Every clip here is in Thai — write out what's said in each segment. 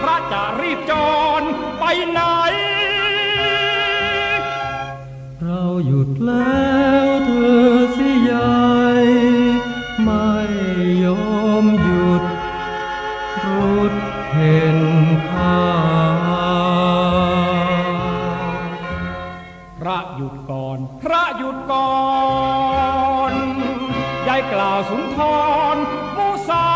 พระจะรีบจรไปไหน เราหยุดแล้วเธอสิยายไม่ยอมหยุด รุดเห็นค่าพระหยุดก่อน พระหยุดก่อนยาย กล่าวสุนทรมูสา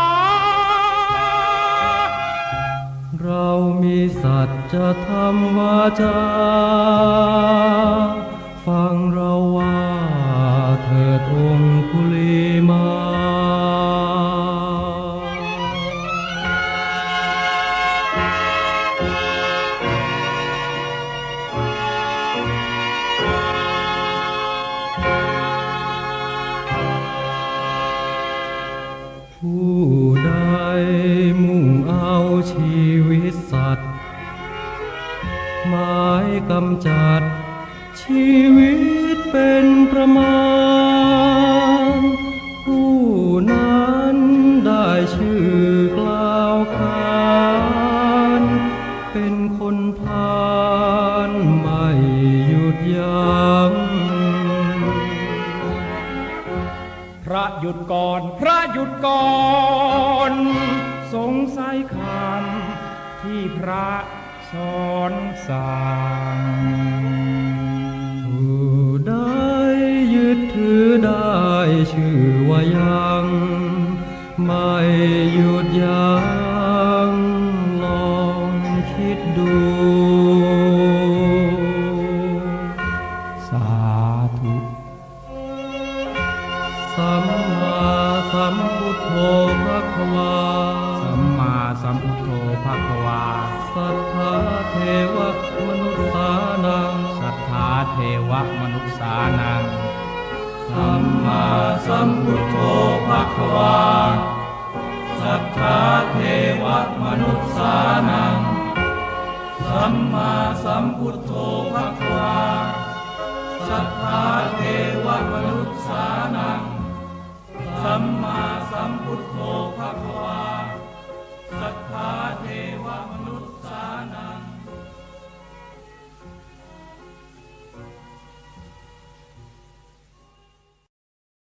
เรามีสัตว์จะทำวาจา ฟังเราว่ ผู้ใดมุ่งเอาชีวิตสัตว์ หมายกำจัด ชีวิตเป็นประมาณผู้นั้นได้ชื่อกล่าวขานเป็นคนพาลไม่ ระหยุดก่อน พระหยุดก่อน สงสัยคำที่พระสอนสั่งผู้ใดยึดถือได้ชื่อว่ายัง ไม่หยุดยัง สัมพุทโธภะคะวา สัมมาสัมพุทโธภะคะวา สัทธาเทวมนุษสานัง สัทธาเทวมนุษสานัง สัมมาสัมพุทโธภะคะวา สัทธาเทวมนุษสานัง สัมมาสัมพุทโธภะคะวา สัทธาเท